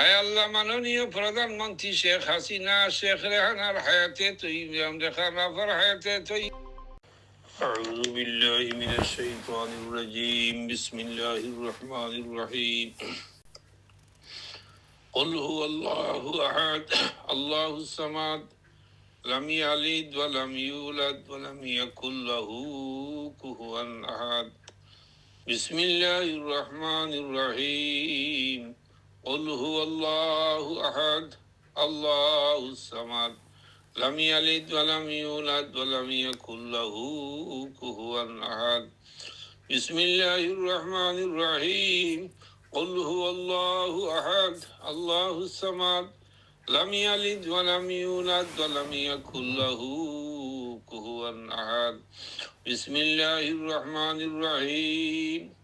আয় আল্লাহ মাননীয় প্রধানমন্ত্রী শেখ হাসিনা শেখ রেহানার হায়াতে তুই রেখানাফার হায়াতে তুই أعوذ بالله من الشيطان الرجيم بسم الله الرحمن الرحيم قل هو الله أحد الله الصمد لم يلد ولم يولد ولم يكن له كفوا أحد بسم الله الرحمن الرحيم قل هو الله أحد الله الصمد. لم يلد ولم يولد ولم يكن له كفوا أحد. بسم الله الرحمن الرحيم. قل هو الله أحد الله الصمد. لم يلد ولم يولد ولم يكن له كفوا أحد. بسم الله الرحمن الرحيم.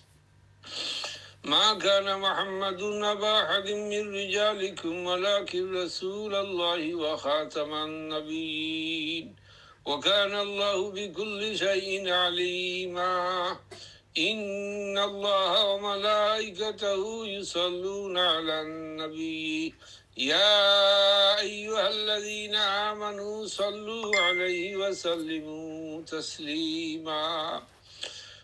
ما كان محمد أبا أحد من رجالكم ولكن رسول الله وخاتم النبيين. وكان الله بكل شيء عليما. إن الله وملائكته يصلون على النبي. يا أيها الذين آمنوا صلوا عليه وسلموا تسليما.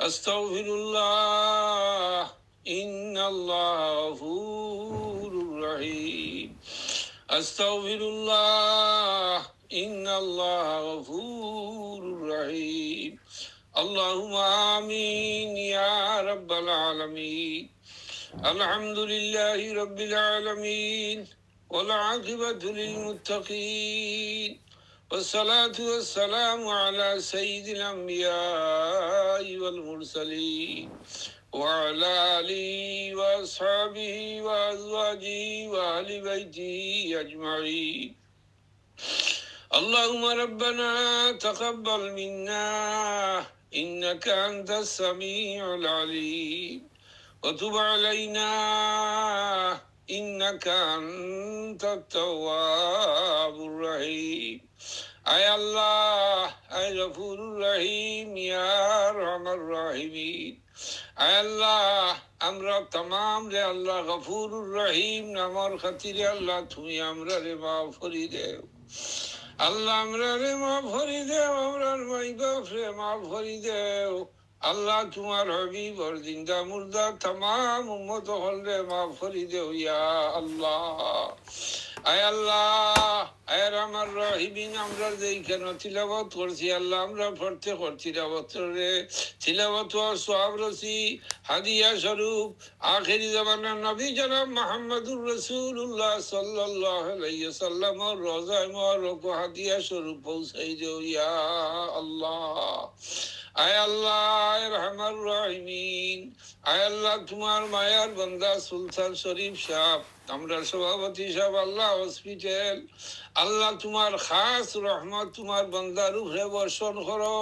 أستغفر الله إن الله غفور رحيم أستغفر الله إن الله غفور رحيم اللهم آمين يا رب العالمين الحمد لله رب العالمين والعاقبة للمتقين والصلاة والسلام على سيد الأنبياء والمرسلين وعلى آله وأصحابه وأزواجه وأهل بيته أجمعين. اللهم ربنا تقبل منا إنك أنت السميع العليم. وتب علينا إنك أنت আনতাত তাওয়াবুর রহিম। আয় আল্লাহ, আয় গফুরুর রহিম, ইয়া রহমান। রহিমিন আল্লাহ, আমরা তমাম রে আল্লাহ গফুরুর রহিম, নামর খাতিরে আল্লাহ, তুমি আমরা রে মাফ করি দেও। আল্লাহ আমরা রে মা করি দেও, আমরার মাই গফ রে মাফ করি দেও। আল্লাহ তোমার হবিবর জিন্দা মুর্দা তাম উম্মত হল রে মা ফরিদে হইয়া আল্লাহ। আয় আল্লাহ, আয় রহিবিন আমরা তিলাবত করছি, আল্লাহ, আমরা পড়তে করছি তিলাবত রসি, হাদিয়া স্বরূপ, আখেরি জামানা নবী জনাব মাহমুদুর রসুল্লাহ সাল্লাহ হাদিয়া স্বরূপ পৌঁছাই ইয়া আল্লাহ। আয় আল্লাহ রহমান রহিমিন, আয় আল্লাহ, তোমার মায়ার বন্দা সুলতান শরীফ সাহ আমরা সভাপতি সাহেব, আল্লাহ হসপিটাল আল্লাহ তোমার খাস রহমত তোমার বন্দার উপরে বর্ষণ করো।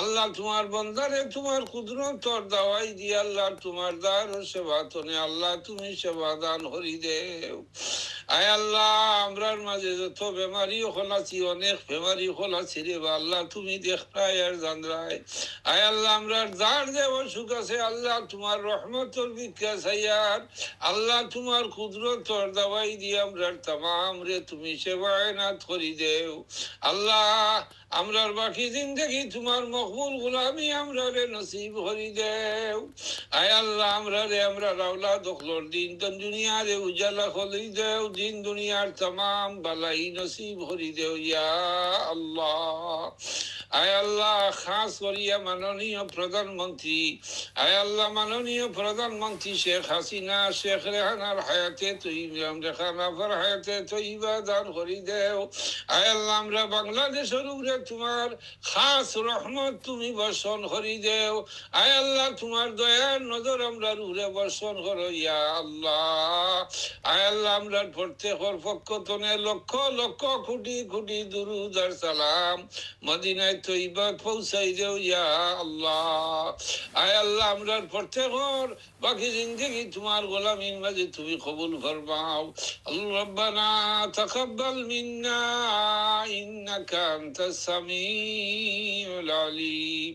আল্লাহ তোমার বন্দারে তোমার কুদরতর দাওয়াই দিয়ে আল্লাহ তোমার দার সেবা তনে আল্লাহ তুমি সেবা দান হরি দেও। আয় আল্লাহ, আমরার মাঝে যত বেমারি হল আছি, অনেক বেমারি হল আছি রে আল্লাহ, তুমি দেখরাই আর জানরাই। আয় আল্লাহ, আমরার যার যে অসুখ আছে, আল্লাহ তোমার রহমতর বিখ্যা সাইয়ার আল্লাহ তোমার কুদরতর দাওয়াই দিয়ে আমরার তাম রে তুমি সেবায় না করি দেও। আল্লাহ, আমরার বাকি জিন্দগি তোমার মকবুল গুলামি আমরা রে নসিব হরি দেও। আয় আল্লাহ আমরা রে আমরা রাউলা দখলর দিন তন দুনিয়ারে উজালা হলি দেও। দিন দুনিয়ার তাম বালাই নসিব হরি দেও, ইয়া আল্লাহ। আয় আল্লাহ, খাস করিয়া মাননীয় প্রধানমন্ত্রী। আয় আল্লাহ, মাননীয় প্রধানমন্ত্রী, শেখ হাসিনা, শেখ রেহানার হায়াতে তৈবাম রেখানাফার হায়াতে তৈবা দান করি দেও। আয় আল্লাহ, আমরা বাংলাদেশের উপরে তোমার খাস রহমত তুমি বর্ষণ করি দেও। আয় আল্লাহ, তোমার দয়ার নজর আমরা উপরে বর্ষণ করো, ইয়া আল্লাহ। আয় আল্লাহ, আমরা প্রত্যেকের পক্ষ তনে লক্ষ লক্ষ কোটি কোটি দুরুদ সালাম। মদিনায় তৈবা পৌঁছাই দেও, ইয়া আল্লাহ। আয় আল্লাহ বাকি জিন্দগি তোমার তুমি কবুল ফরমাও। রব্বানা তাকাব্বাল মিন্না, ইন্নাকা আনতাস সামিউল আলিম।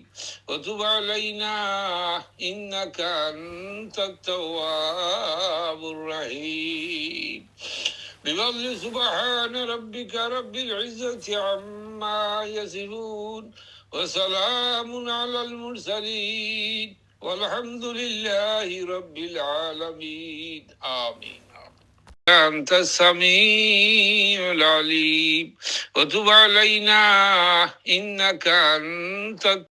ওয়া তুব আলাইনা, ইন্নাকা আনতাত তাওয়াবুর রহিম। بفضل سبحان ربك رب العزة عما يصفون وسلام على المرسلين والحمد لله رب العالمين آمين أنت السميع العليم وتب علينا إنك أنت